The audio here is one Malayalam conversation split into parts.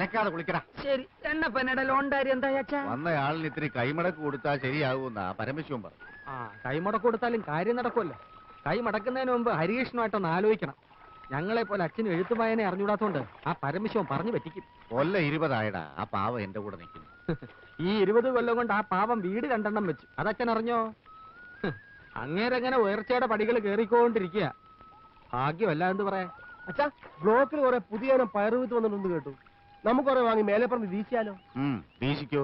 അലക്കാതെ കുളിക്കടാ. ശരി എന്നപ്പനയുടെ ലോൺ കാര്യം എന്താ അച്ഛാ? വന്നയാളിന് ഇത്തിരി കൈമടക്ക് കൊടുത്താൽ ശരിയാകുമെന്നാ പരമശിവൻ പറഞ്ഞു. ആ കൈമടക്ക് കൊടുത്താലും കാര്യം നടക്കുമല്ലോ. കൈ മടക്കുന്നതിന് മുമ്പ് ഹരികൃഷ്ണുമായിട്ടൊന്ന് ആലോചിക്കണം. ഞങ്ങളെ പോലെ അച്ഛന് എഴുത്തുമായനെ അറിഞ്ഞുകൂടാത്തോണ്ട് ആ പരമശിവൻ പറഞ്ഞു പറ്റിക്കും. കൊല്ല ഇരുപതായടാ ആ പാവം എന്റെ കൂടെ നിൽക്കുന്നു. ഈ ഇരുപത് കൊല്ലം കൊണ്ട് ആ പാവം വീട് രണ്ടെണ്ണം വെച്ചു. അതച്ഛൻ അറിഞ്ഞോ അങ്ങേരങ്ങനെ ഉയർച്ചയുടെ പടികൾ കേറിക്കൊണ്ടിരിക്കുക ഭാഗ്യമല്ല എന്ന് പറയാ. അച്ഛാ ബ്ലോക്കിൽ കുറെ പുതിയ പയറുവിത്ത് വന്നിട്ടുണ്ട് കേട്ടു. നമുക്ക് കുറെ വാങ്ങി മേലെ പറഞ്ഞ് വീശിയാലോ വീശിക്കോ.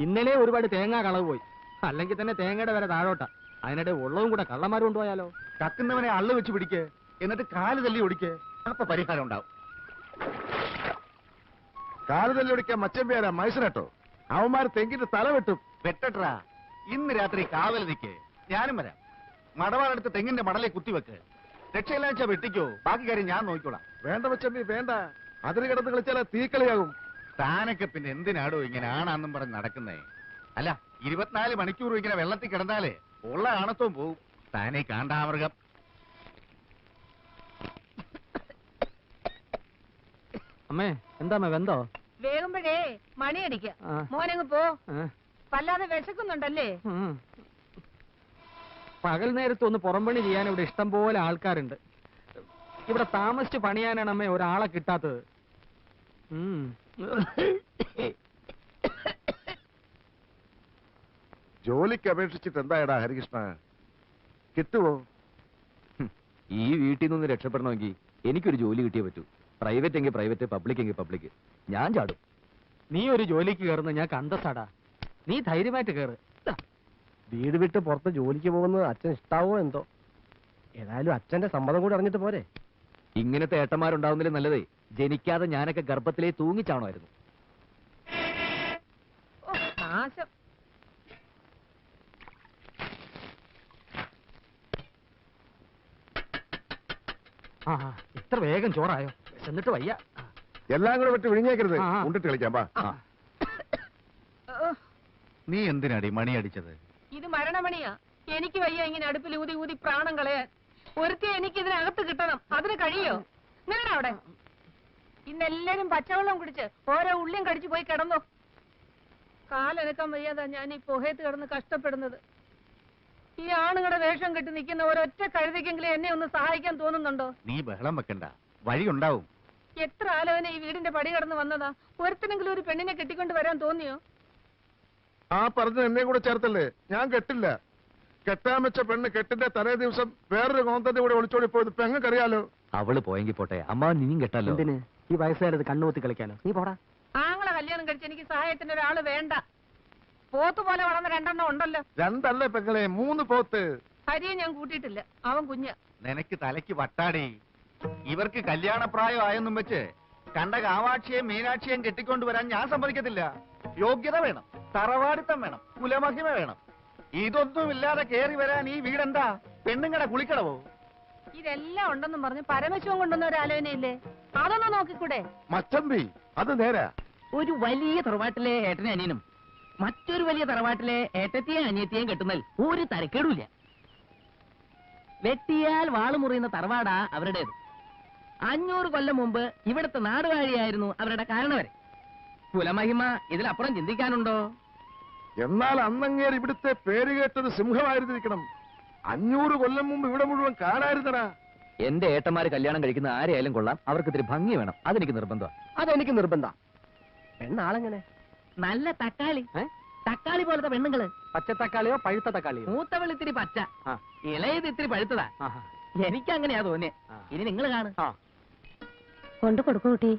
ഇന്നലെ ഒരുപാട് തേങ്ങ കളവ് പോയി. അല്ലെങ്കിൽ തന്നെ തേങ്ങയുടെ വരെ താഴോട്ടാ. അതിനിടെ ഉള്ളതും കൂടെ കള്ളന്മാർ കൊണ്ടുപോയാലോ കക്കുന്നവനെ അള്ളു വെച്ച് പിടിക്ക്. എന്നിട്ട് കാൽ തല്ലി ഒടിക്ക്. അപ്പൊ പരിഹാരം ഉണ്ടാവും. കാൽ തല്ലി ഒടിക്കാൻ മച്ചമ്പേരാ മൈസനട്ടോ? അവന്മാർ തെങ്കിന്റെ തല വെട്ടും. വെട്ടട്രാ. ഇന്ന് രാത്രി കാവൽ നിൽക്ക് ഞാനും വരാം. മടവാടെടുത്ത് തെങ്ങിന്റെ മടലെ കുത്തിവെക്ക്. രക്ഷയില്ലാച്ച വെട്ടിക്കോ. ബാക്കി കാര്യം ഞാൻ നോക്കിക്കോളാം. വേണ്ട മച്ചമ്പി വേണ്ട. അതിന് കിടന്ന് കളിച്ചാൽ തീക്കളിയാകും. താനൊക്കെ പിന്നെ എന്തിനാടോ ഇങ്ങനെ ആണാന്നും പറഞ്ഞ് നടക്കുന്നേ? അല്ല ഇരുപത്തിനാല് മണിക്കൂർ ഇങ്ങനെ വെള്ളത്തിൽ കിടന്നാലേ ഉള്ള ആണത്വം പോവും. താനേ കാണ്ടാമൃഗം. അമ്മേ എന്താ വെന്തോ? വേകുമ്പോഴേ മണിയടിക്ക. മോനങ്ങ് പോ? വല്ലാതെ വിശക്കുന്നുണ്ടല്ലേ. പകൽ നേരത്ത് ഒന്ന് പുറംപണി ചെയ്യാൻ ഇവിടെ ഇഷ്ടം പോലെ ആൾക്കാരുണ്ട്. ഇവിടെ താമസിച്ച് പണിയാനാണ് അമ്മേ ഒരാളെ കിട്ടാത്തത്. ജോലിക്ക് അപേക്ഷിച്ചിട്ട് എന്തായടാ ഹരികൃഷ്ണ? കിട്ടുവോ? ഈ വീട്ടിൽ നിന്ന് രക്ഷപ്പെടണമെങ്കിൽ എനിക്കൊരു ജോലി കിട്ടിയേ പറ്റൂ. പ്രൈവറ്റ് എങ്കിൽ പ്രൈവറ്റ് പബ്ലിക് എങ്കിൽ പബ്ലിക്. ഞാൻ ചാടും. നീ ഒരു ജോലിക്ക് കയറുന്ന ഞാൻ കണ്ടസാടാ. നീ ധൈര്യമായിട്ട് കയറ്. വീട് വിട്ട് പുറത്ത് ജോലിക്ക് പോകുന്നത് അച്ഛൻ ഇഷ്ടാവോ എന്തോ? ഏതായാലും അച്ഛന്റെ സമ്മതം കൂടി അറിഞ്ഞിട്ട് പോരെ. ഇങ്ങനത്തെ ഏട്ടന്മാരുണ്ടാവുന്നില്ല നല്ലതേ. ജനിക്കാതെ ഞാനൊക്കെ ഗർഭത്തിലേ തൂങ്ങിച്ചാണോയിരുന്നു ആ ആ, ഇത്ര വേഗം ചോറായോ? എന്നിട്ട് വയ്യ. എല്ലാം കൂടെ വിട്ട് വിഴിഞ്ഞേക്കരുത് ആ, ആ. ഉണ്ടിട്ട് കളിക്കാം വാ. നീ എന്തിനാടി മണി അടിച്ചത്? ഇത് മരണമണിയാ. എനിക്ക് വയ്യ ഇങ്ങനെ അടുപ്പിൽ ഊതി ഊതി പ്രാണം കളയാൻ. ഒരുത്തി എനിക്ക് ഇതിനകത്ത് കിട്ടണം. അതിന് കഴിയോ? നിങ്ങളുടെ അവിടെ? ഇന്നെല്ലാരും പച്ചവെള്ളം കുടിച്ച് ഓരോ ഉള്ളിയും കടിച്ചു പോയി കിടന്നോ. കാലനക്കാൻ വയ്യാതാ ഞാൻ ഈ പുഹയത്ത് കിടന്ന് കഷ്ടപ്പെടുന്നത്. ഈ ആണുങ്ങളുടെ വേഷം കെട്ടി നിൽക്കുന്ന ഒരൊറ്റ കഴുതയ്ക്കെങ്കിലും എന്നെ ഒന്ന് സഹായിക്കാൻ തോന്നുന്നുണ്ടോ? നീ ബഹളം വെക്കണ്ട. വഴിയുണ്ടാവും എത്ര ആലോചന ഈ വീടിന്റെ പടി കടന്ന് വന്നതാ? ഒരുത്തിനെങ്കിലും ഒരു പെണ്ണിനെ കെട്ടിക്കൊണ്ട് വരാൻ തോന്നിയോ? ആ പറഞ്ഞ എന്നെ കൂടെ ചേർത്തല്ലേ? ഞാൻ കെട്ടില്ല. കെട്ടാൻ വെച്ച പെണ്ണ് കെട്ടിന്റെ തലേ ദിവസം വേറൊരു കോന്തത്തെ കൂടെ ഒളിച്ചോടി പോയത് പെങ്ങക്കറിയാലോ അവൾ പോയെങ്കിൽ പോട്ടെ. അമ്മ നീയും കെട്ടാലോ? എന്തിന്? ഈ വയസ്സുകാരത് കണ്ണുകൂത്തി കളിക്കാനോ? നീ പോടാ. ആങ്ങളെ കല്യാണം കഴിച്ച് എനിക്ക് സഹായത്തിന് ഒരാൾ വേണ്ട. പോത്ത് പോലെ വളർന്ന രണ്ടെണ്ണം ഉണ്ടല്ലോ. രണ്ടല്ലേ പെങ്ങളെ മൂന്ന് പോത്ത്. ഹരിയെ ഞാൻ കൂട്ടിയിട്ടില്ല. അവൻ കുഞ്ഞ. നിനക്ക് തലയ്ക്ക് വട്ടാടി. ഇവർക്ക് കല്യാണപ്രായം ആയെന്നും വെച്ച് കണ്ട കാവാക്ഷിയെയും മീനാക്ഷിയെയും കെട്ടിക്കൊണ്ടുവരാൻ ഞാൻ സമ്മതിക്കത്തില്ല. യോഗ്യത വേണം. തറവാടിത്തം വേണം. കുലമഹിമ വേണം. ഇതൊന്നും ഇല്ലാതെ കേറി വരാൻ ഈ വീടെന്താ? പെണ്ണുങ്ങടെ കുളിക്കടവോ? ഇതെല്ലാം ഉണ്ടെന്നും പറഞ്ഞ് പരമശിവൻ കൊണ്ടുവന്ന ഒരു ആലോചനയില്ലേ? അതൊന്ന് നോക്കിക്കൂടെ? മച്ചമ്പി അത് നേരാ. ഒരു വലിയ തറവാട്ടിലെ ഏട്ടനെ അനിയനും മറ്റൊരു വലിയ തറവാട്ടിലെ ഏട്ടത്തെയും അനിയത്തെയും കെട്ടുന്നതിൽ ഒരു തരക്കേടുമില്ല. വെട്ടിയാൽ വാൾ മുറിയുന്ന തറവാടാ അവരുടേത്. അഞ്ഞൂറ് കൊല്ലം മുമ്പ് ഇവിടുത്തെ നാടുവാഴിയായിരുന്നു അവരുടെ കാരണവരെ. കുലമഹിമ ഇതിലപ്പുറം ചിന്തിക്കാനുണ്ടോ? എന്നാൽ അന്നങ്ങേർ ഇവിടുത്തെ പേര് കേട്ടത് സിംഹമായിരുന്നിരിക്കണം. അഞ്ഞൂറ് കൊല്ലം മുമ്പ് ഇവിടെ മുഴുവൻ കാണായിരുന്നടാ. എന്റെ ഏട്ടന്മാര് കല്യാണം കഴിക്കുന്ന ആരെയായാലും കൊള്ളാം. അവർക്ക് ഇത്തിരി ഭംഗി വേണം. അതെനിക്ക് നിർബന്ധമാണ് അതെനിക്ക് നിർബന്ധ. പെണ്ണാളെങ്ങനെ? നല്ല തക്കാളി. ഏ? തക്കാളി പോലത്തെ പെണ്ണുങ്ങൾ. പച്ചത്തക്കാളിയോ പഴുത്ത തക്കാളിയോ? മൂത്തവൾ ഇത്തിരി പച്ച. ആ. ഇളയത് ഇത്തിരി പഴുത്തതാ. ആഹാ. എനിക്ക് അങ്ങനെയാ തോന്നിയേ. ആ. ഇനി നിങ്ങൾ കാണു. ആ. കൊണ്ടു കൊടുക്കൂ കുട്ടി.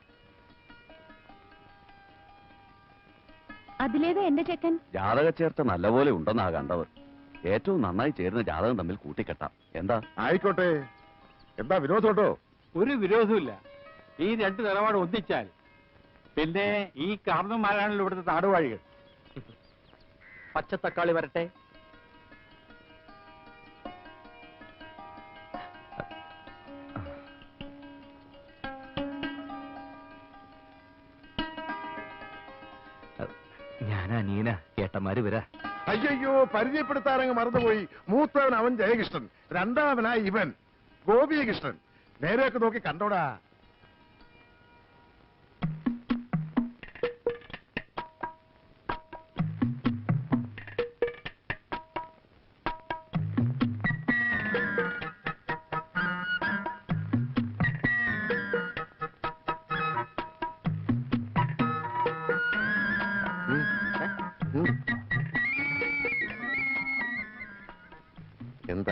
അതിലേതാ എന്റെ ചെക്കൻ? ജാതക ചേർത്ത നല്ലപോലെ ഉണ്ടെന്നാ കണ്ടത്. ഏറ്റവും നന്നായി ചേരുന്ന ജാതകം തമ്മിൽ കൂട്ടിക്കെട്ടാം. എന്താ? ആയിക്കോട്ടെ. എന്താ വിനോദോട്ടോ ഒരു വിരോധമില്ല ഈ രണ്ട് നിലപാട് ഒന്നിച്ചാൽ പിന്നെ ഈ കാർന്നന്മാരാണല്ലോ ഇവിടുത്തെ നാടുവാഴികൾ പച്ചത്തക്കാളി വരട്ടെ. ഞാനാ നീന ഏട്ടന്മാര് വരാ. അയ്യോ പരിചയപ്പെടുത്താനങ്ങ് മറന്നുപോയി. മൂത്തവൻ അവൻ ജയകൃഷ്ണൻ. രണ്ടാമനായി ഇവൻ ഗോപികൃഷ്ണൻ. നേരെയൊക്കെ നോക്കി കണ്ടോടാ.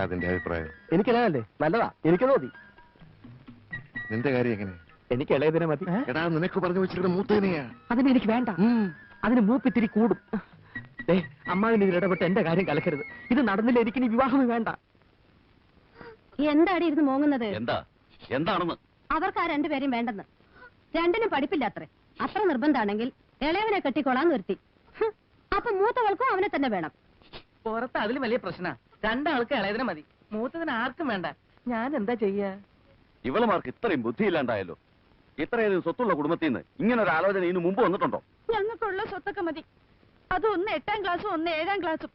അതിന്റെ അഭിപ്രായം. എനിക്കല്ലേ നല്ലതാ. എനിക്ക് മതി. നിന്റെ കാര്യം എങ്ങനെ? എനിക്ക് ഇളയതിനെ മതി. എടാ നിനക്ക് പറഞ്ഞു വെച്ചിരുന്ന മൂത്തേനെയാ അതിന് എനിക്ക് വേണ്ട. അതിന് മൂപ്പിത്തിരി കൂടും. ദേ അമ്മാവിന് ഇതിൽ ഇടപെട്ട് എന്റെ കാര്യം കലക്കരുത്. ഇത് നടന്നില്ല എനിക്ക് വിവാഹമേ വേണ്ട. എന്താടി ഇരുന്ന് മോങ്ങുന്നത്? എന്താ? എന്താണെന്ന്? അവർക്ക് ആ രണ്ടുപേരെയും വേണ്ടെന്ന്. രണ്ടിനും പഠിപ്പില്ല അത്ര അത്ര നിർബന്ധാണെങ്കിൽ ഇളയവനെ കെട്ടിക്കൊള്ളാൻ നിർത്തി. അപ്പൊ മൂത്തവൾക്കും അവനെ തന്നെ വേണം. പുറത്ത് അതിലും വലിയ പ്രശ്ന. രണ്ടാൾക്ക് ഇളയതിനെ മതി. മൂത്തതിന് ആർക്കും വേണ്ട. ഞാൻ എന്താ ചെയ്യാ? ഇവളുമാർക്ക് ഇത്രയും ബുദ്ധിയില്ലാണ്ടായല്ലോ. ഇത്രയധികം സ്വത്തുള്ള കുടുംബത്തിൽ നിന്ന് ഇങ്ങനെ ഒരു ആലോചന ഇതിനു മുമ്പ് വന്നിട്ടുണ്ടോ? ഞങ്ങൾക്കുള്ള സ്വത്തൊക്കെ മതി. അത് ഒന്ന് എട്ടാം ക്ലാസ്സും ഒന്ന് ഏഴാം ക്ലാസ്സും.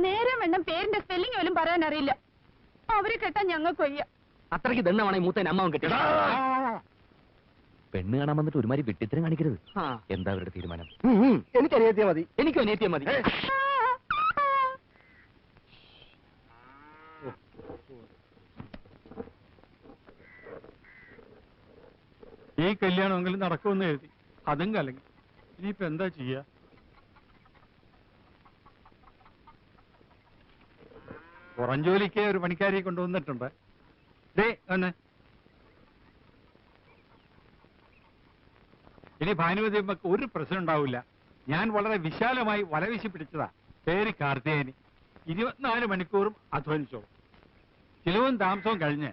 നേരെ വേണം പേരിന്റെ സ്പെല്ലിംഗ് പോലും പറയാൻ അറിയില്ല അവരെ കെട്ടാൻ ഞങ്ങൾക്ക് വയ്യ. അത്രയ്ക്ക് ദണ്ണമാണ് ഈ മൂത്തേനെ അമ്മാവൻ കെട്ടി പെണ്ണ് കാണാൻ വന്നിട്ട് ഒരുമാതിരി വിട്ടിത്തരം കാണിക്കരുത്. ആ. എന്താ അവരുടെ തീരുമാനം? എനിക്ക് അനിയത്തിയാ മതി. എനിക്കും അനിയത്തിയാ മതി. ഈ കല്യാണമെങ്കിലും നടക്കുമെന്ന് എഴുതി. അതും കലങ്ങി. ഇനിയിപ്പോ എന്താ ചെയ്യുക പുറം ജോലിക്ക് ഒരു പണിക്കാരിയെ കൊണ്ടുവന്നിട്ടുണ്ട്. ദേ ഇനി ഭാനുമതി ഒരു പ്രശ്നം ഉണ്ടാവില്ല. ഞാൻ വളരെ വിശാലമായി വലവിശി പിടിച്ചതാ. പേര് കാർത്തികേയനി ഇരുപത്തിനാല് മണിക്കൂറും അധ്വാനിച്ചോളൂ. ചിലവും താമസവും കഴിഞ്ഞ്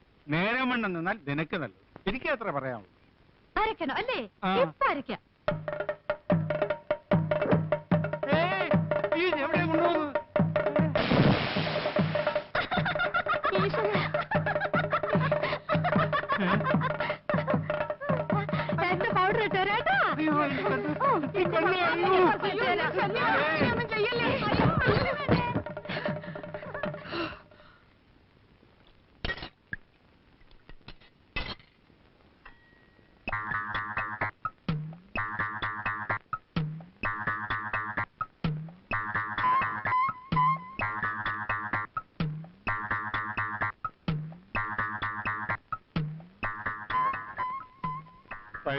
നേരം വണ്ണം നിന്നാൽ നിനക്ക് നല്ലത്. എനിക്ക് അത്ര പറയാമോ അരക്കണോ അല്ലേ. ഇപ്പൊ അരക്കാം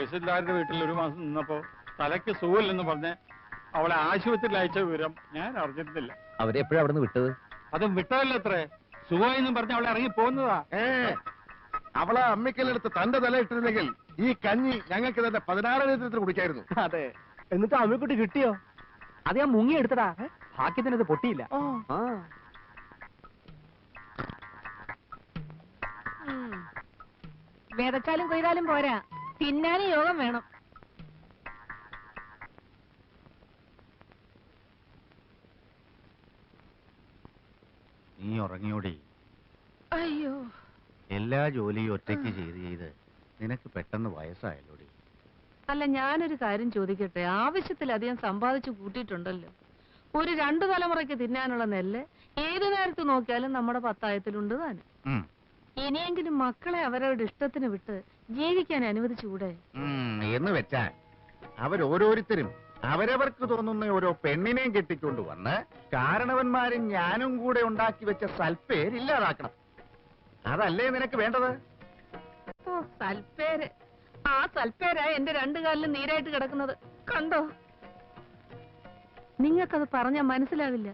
തഹസിൽദാരുടെ വീട്ടിൽ ഒരു മാസം നിന്നപ്പോ തലയ്ക്ക് സുഖമില്ലെന്ന് പറഞ്ഞ് അവളെ ആശുപത്രിയിൽ അയച്ച വിവരം ഞാൻ അറിഞ്ഞിരുന്നില്ല. അവരെ എപ്പോഴാ അവിടെ നിന്ന് വിട്ടത്? അതും വിട്ടതല്ല അത്രേ? സുഖമായെന്നും പറഞ്ഞ് അവളെ ഇറങ്ങി പോകുന്നതാ ഏ അവളെ അമ്മിക്കല്ലെടുത്ത് തന്റെ തല ഇട്ടിരുന്നെങ്കിൽ ഈ കഞ്ഞി ഞങ്ങൾക്ക് തന്നെ പതിനാറ് ലിറ്റർ കുടിക്കായിരുന്നു. അതെ. എന്നിട്ട് അമ്മിക്കുട്ടി കിട്ടിയോ? അത് ഞാൻ മുങ്ങിയെടുത്തടാ ഭാഗ്യത്തിന് അത് പൊട്ടിയില്ല. ആ. ഉം. കൊയ്താലും പോരാ. തിന്നാനും യോഗം വേണം. നീ ഉറങ്ങിയോടി? അയ്യോ. എല്ലാ ജോലിയും ഒറ്റയ്ക്ക് ചെയ്ത് ചെയ്ത് നിനക്ക് പെട്ടെന്ന് വയസ്സായല്ലോടി. അല്ല ഞാനൊരു കാര്യം ചോദിക്കട്ടെ? ആവശ്യത്തിലധികം സമ്പാദിച്ചു കൂട്ടിയിട്ടുണ്ടല്ലോ. ഒരു രണ്ടു തലമുറയ്ക്ക് തിന്നാനുള്ള നെല്ല് ഏതു നേരത്ത് നോക്കിയാലും നമ്മുടെ പത്തായത്തിലുണ്ട് താനും. ഇനിയെങ്കിലും മക്കളെ അവരവരുടെ ഇഷ്ടത്തിന് വിട്ട് ജീവിക്കാൻ അനുവദിച്ചുകൂടെ എന്ന് വെച്ചാൽ അവരോരോരുത്തരും അവരവർക്ക് തോന്നുന്ന ഓരോ പെണ്ണിനെയും കെട്ടിക്കൊണ്ട് വന്ന് കാരണവന്മാരും ഞാനും കൂടെ ഉണ്ടാക്കി വെച്ച സൽപ്പേര് ഇല്ലാതാക്കണം. അതല്ലേ നിനക്ക് വേണ്ടത്? ഓ സൽപ്പേര്. ആ സൽപ്പേരാ എന്റെ രണ്ടു കാലിലും നീരായിട്ട് കിടക്കുന്നത്. കണ്ടോ? നിങ്ങൾക്കത് പറഞ്ഞാൽ മനസ്സിലാവില്ല.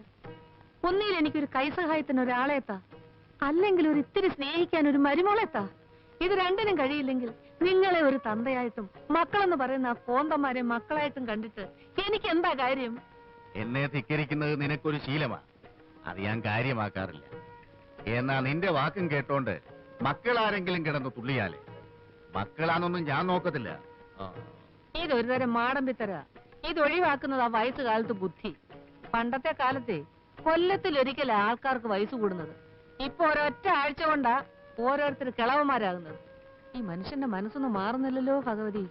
ഒന്നിൽ എനിക്കൊരു കൈസഹായത്തിന് ഒരാളെത്താ. അല്ലെങ്കിൽ ഒരു ഇത്തിരി സ്നേഹിക്കാൻ ഒരു മരുമോളെത്താ. ഇത് രണ്ടിനും കഴിയില്ലെങ്കിൽ നിങ്ങളെ ഒരു തന്തയായിട്ടും മക്കളെന്ന് പറയുന്ന കോന്തമാരെ മക്കളായിട്ടും കണ്ടിട്ട് എനിക്ക് എന്താ കാര്യം? എന്നെ ധിക്കരിക്കുന്നത് നിനക്കൊരു ശീലമാ. അത് ഞാൻ കാര്യമാക്കാറില്ല. എന്നാ നിന്റെ വാക്കും കേട്ടോണ്ട് മക്കളാരെങ്കിലും കിടന്ന് തുള്ളിയാലേ. മക്കളാണൊന്നും ഞാൻ നോക്കത്തില്ല. ഇതൊരു തരം മാടമ്പിത്തര. ഇത് ഒഴിവാക്കുന്നത് ആ വയസ്സുകാലത്ത് ബുദ്ധി. പണ്ടത്തെ കാലത്തെ കൊല്ലത്തിലൊരിക്കൽ ആൾക്കാർക്ക് വയസ്സ് കൂടുന്നത്. ഇപ്പൊ ഒരൊറ്റ ആഴ്ച കൊണ്ടാ ഓരോരുത്തർ കിളവന്മാരാകുന്നത്. ഈ മനുഷ്യന്റെ മനസ്സൊന്നും മാറുന്നില്ലല്ലോ ഭഗവതി.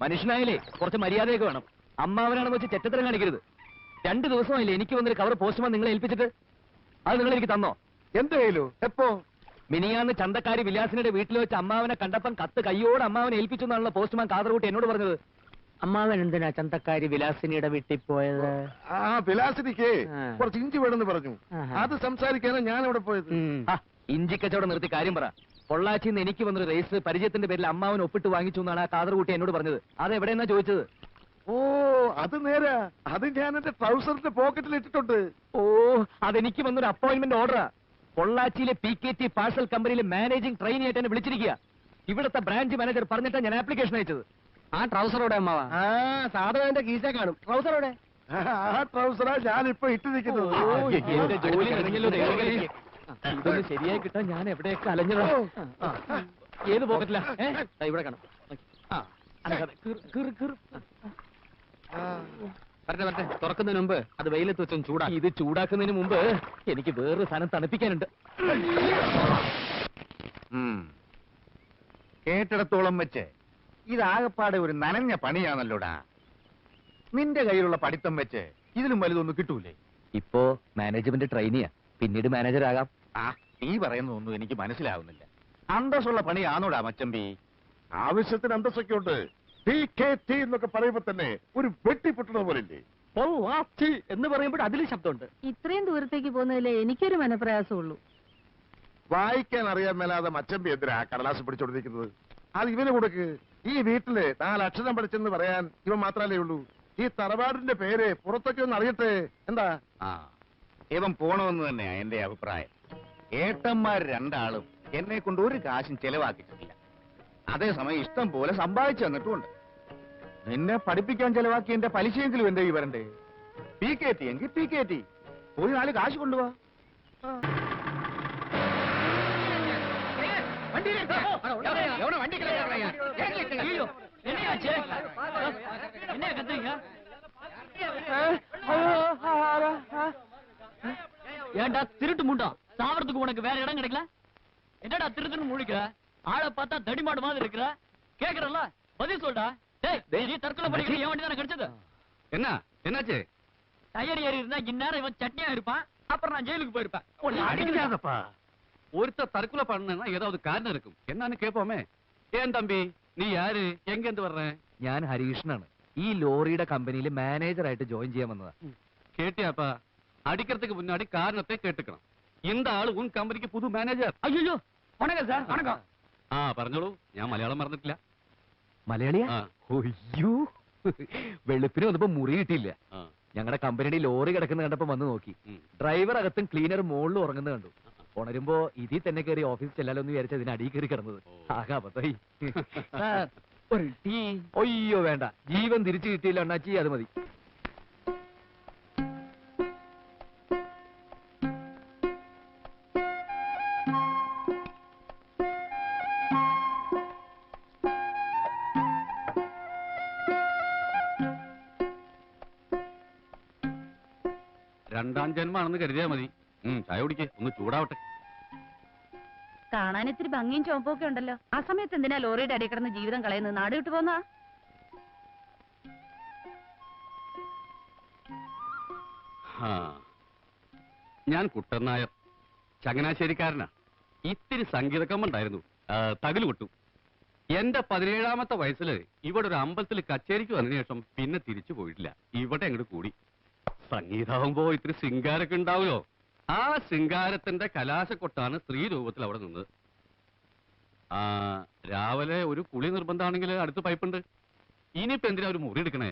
മനുഷ്യനായാലേ കുറച്ച് മര്യാദയൊക്കെ വേണം. അമ്മാവനാണെന്ന് വെച്ച് ചെറ്റത്തരം കാണിക്കരുത്. രണ്ടു ദിവസമായില്ലേ എനിക്ക് വന്നൊരു കവർ പോസ്റ്റ്മാൻ നിങ്ങളെ ഏൽപ്പിച്ചിട്ട്? അത് നിങ്ങൾ എനിക്ക് തന്നോ? എന്ത് കയ്യിലോ എപ്പോ? മിനിയാന്ന് ചന്തക്കാരി വിലാസിനുടെ വീട്ടിൽ വെച്ച് അമ്മാവനെ കണ്ടപ്പം കത്ത് കയ്യോട് അമ്മാവനെ ഏൽപ്പിച്ചു എന്നാണല്ലോ പോസ്റ്റ്മാൻ കാതറുകൂട്ടി എന്നോട് പറഞ്ഞത്. അമ്മാവൻ എന്തിനാ ചന്തക്കാരി വിലാസിനിയുടെ വീട്ടിൽ പോയത്? ആ വിലാസിനിക്ക് ആ. കുറച്ച് ഇഞ്ചി വേണമെന്ന് പറഞ്ഞു. ആഹാ. അത് സംസാരിക്കാനാ ഞാൻ അവിടെ പോയത് ആ, ഇഞ്ചി കച്ചവടം നിർത്തി കാര്യം പറ. പൊള്ളാച്ചിന്ന് എനിക്ക് വന്നൊരു റേസ് പരിചയത്തിന്റെ പേരിൽ അമ്മാവൻ ഒപ്പിട്ട് വാങ്ങിച്ചു എന്നാണ് ആ കാതർകൂട്ടി എന്നോട് പറഞ്ഞത്. അത് എവിടെയെന്നാ ചോദിച്ചത്? ഓ അത് നേരാ. അത് ഞാൻ എന്റെ ട്രൗസറിന്റെ പോക്കറ്റിൽ ഇട്ടിട്ടുണ്ട്. ഓ അതെനിക്ക് വന്നൊരു അപ്പോയിന്റ്മെന്റ് ഓർഡറാ പൊള്ളാച്ചിയിലെ പി കെ ടി പാർസൽ കമ്പനിയിലെ മാനേജിംഗ് ട്രെയിനി ആയിട്ട് എന്നെ വിളിച്ചിരിക്കുക. ഇവിടുത്തെ ബ്രാഞ്ച് മാനേജർ പറഞ്ഞിട്ടാണ് ഞാൻ ആപ്ലിക്കേഷൻ അയച്ചത്. ആ ട്രൗസറോടെ അമ്മാവ? ആ സാധനം എന്റെ കീശ കാണും. ട്രൗസറോടെ ആ ട്രൗസറാ ഞാൻ ഇപ്പൊ ഇട്ടിരിക്കുന്നത് ഓ, എന്റെ ജോലി കഴിഞ്ഞല്ലോ? ദൈവമേ. ഇതൊന്ന് ശരിയായി കിട്ടാൻ ഞാൻ എവിടെയൊക്കെ അലഞ്ഞതാ? ആ, ഏത് പോക്കറ്റില? ഇവിടെ കാണാം. ആ, അനക്കാതെ. കീറ്, കീറ്, കീറ്. വരട്ടെ വരട്ടെ. തുറക്കുന്നതിന് മുമ്പ് അത് വെയിലത്ത് വെച്ചും ചൂടാ ഇത് ചൂടാക്കുന്നതിന് മുമ്പ് എനിക്ക് വേറൊരു സാധനം തണുപ്പിക്കാനുണ്ട്. കേട്ടിടത്തോളം വെച്ച്. ഇതാകപ്പാടെ ഒരു നനഞ്ഞ പണിയാണല്ലോടാ. നിന്റെ കയ്യിലുള്ള പഠിത്തം വെച്ച് ഇതിലും വലുതൊന്നും കിട്ടൂലേ? ഇപ്പോ മാനേജ്മെന്റ് ട്രെയിനിയാ. പിന്നീട് മാനേജർ ആകാം ആ നീ പറയുന്നതൊന്നും എനിക്ക് മനസ്സിലാവുന്നില്ല. അന്തസ്സുള്ള പണിയാണോടാ മച്ചമ്പി? ആവശ്യത്തിന് അന്തസ്സൊക്കെ ഉണ്ട് ടി കെ ടി എന്നൊക്കെ പറയുമ്പോ തന്നെ ഒരു വെട്ടി പൊട്ടണ പോലില്ലേ എന്ന് പറയുമ്പോൾ അതിലും ശബ്ദമുണ്ട്. ഇത്രയും ദൂരത്തേക്ക് പോകുന്നതിലേ എനിക്കൊരു മനപ്രയാസമുള്ളൂ. വായിക്കാൻ അറിയാൻ മേലാതെ മച്ചമ്പി എന്തിനാ കടലാസ് പിടിച്ചോണ്ടിരിക്കുന്നത്? അത് ഇവന് കൊടുക്ക്. ഈ വീട്ടിൽ നാലക്ഷരം പഠിച്ചെന്ന് പറയാൻ ഇവ മാത്രല്ലേ ഉള്ളൂ. ഈ തറവാടിന്റെ പേര് പുറത്തൊക്കെ ഒന്ന് അറിയട്ടെ. എന്താ? ആ ഇവൻ പോണമെന്ന് തന്നെയാ എന്റെ അഭിപ്രായം. ഏട്ടന്മാർ രണ്ടാളും എന്നെ കൊണ്ട് ഒരു കാശും ചെലവാക്കിയിട്ടില്ല. അതേസമയം ഇഷ്ടം പോലെ സമ്പാദിച്ചു തന്നിട്ടുമുണ്ട്. നിന്നെ പഠിപ്പിക്കാൻ ചെലവാക്കി എന്റെ പലിശയെങ്കിലും എന്റെ ഈ വരണ്ടേ? പി കെ ടി എങ്കിൽ പി കെ ടി പോയി നാല് കാശ് കൊണ്ടുപോവാ ஏன்டா திருட்டு முண்டா? சாவறதுக்கு உனக்கு வேற இடம் கிடைக்கல? என்னடா திருட்டுன்னு முழிக்கிற? ஆளை பார்த்தா தடிமாடு மாதிரி இருக்கிற? கேக்குறல்ல? பதில் சொல்டா. டேய் நீ தற்கொலை பண்ணிக்கிற என் வண்டி தானே கிடைச்சது? என்ன? என்னாச்சு? டயர் ஏறி இருந்தா இந்நேரம் இவன் சட்னியா இருப்பான். அப்புறம் நான் ஜெயிலுக்கு போயிருப்பேன். ஒருத்த தற்கொலை பண்ணா ஏதாவது காரணம் இருக்கும் என்னன்னு கேட்போமே ஏன் தம்பி நீ யாரு எங்க இருந்து வர்ற ഞാൻ ഹരീഷനാണ് ഈ ലോറിയുടെ കമ്പനിയിൽ മാനേജറായിട്ട് ജോയിൻ ചെയ്യാൻ വന്നതാ கேட்டியாப்பா அடிக்கிறதுக்கு முன்னாடி காரணத்தை கேட்டுக்கணும் இந்த ஆளு உன் கம்பெனிக்கு புது மேனேஜர் ஐயோ வணக்கம் சார் வணக்கம் ആ പറഞ്ഞോളൂ ഞാൻ മലയാളം മറന്നിട്ടില്ല മലയാളിയാ ആ. ഒയ്യോ വെളുപ്പിന് വന്നപ്പോ മുറി കിട്ടിയില്ല ആ. ഞങ്ങളുടെ കമ്പനിയുടെ ലോറി കിടക്കുന്ന കണ്ടപ്പോ വന്ന് നോക്കി ഉം. ഡ്രൈവർ അകത്തും ക്ലീനർ മുകളിലും ഉറങ്ങുന്നത് കണ്ടു ഉണരുമ്പോ ഇതിൽ തന്നെ കയറി ഓഫീസിൽ ചെല്ലാലോ എന്ന് വിചാരിച്ച ഇതിന് അടിയിൽ കയറി കിടന്നത്. ആകെ ഒരു അയ്യോ വേണ്ട. ജീവൻ തിരിച്ചു കിട്ടിയില്ല അണ്ണാച്ചി. അത് മതി. രണ്ടാം ജന്മാണെന്ന് കരുതിയാൽ മതി. ചായ കുടിക്കേ. ഒന്ന് ചൂടാവട്ടെ. കാണാൻ ഇത്തിരി ഭംഗിയും ചോമ്പൊക്കെ ഉണ്ടല്ലോ. ആ സമയത്ത് എന്തിനാ ലോറിയുടെ അടി കിടന്ന് ജീവിതം കളയുന്നത്? നാട് വിട്ടു പോന്നാ? ഞാൻ കുട്ടൻ നായർ. ചങ്ങനാശ്ശേരിക്കാരനാ. ഇത്തിരി സംഗീതക്കമ്മുണ്ടായിരുന്നു തകിൽ വിട്ടു. എന്റെ പതിനേഴാമത്തെ വയസ്സിൽ ഇവിടെ ഒരു അമ്പലത്തിൽ കച്ചേരിക്ക് വന്നതിന് ശേഷം പിന്നെ തിരിച്ചു പോയിട്ടില്ല. ഇവിടെ അങ്ങോട്ട് കൂടി. സംഗീതാവുമ്പോ ഇത്തിരി ശൃംഗാരൊക്കെ ഉണ്ടാവുമല്ലോ. ആ ശൃംഗാരത്തിന്റെ കലാശക്കൊട്ടാണ് സ്ത്രീ രൂപത്തിൽ അവിടെ നിന്നത്. ആ രാവിലെ ഒരു കുളി നിർബന്ധമാണെങ്കിൽ അടുത്ത് പൈപ്പുണ്ട്. ഇനിയിപ്പോ എന്തിനാ ഒരു മുറി എടുക്കണേ?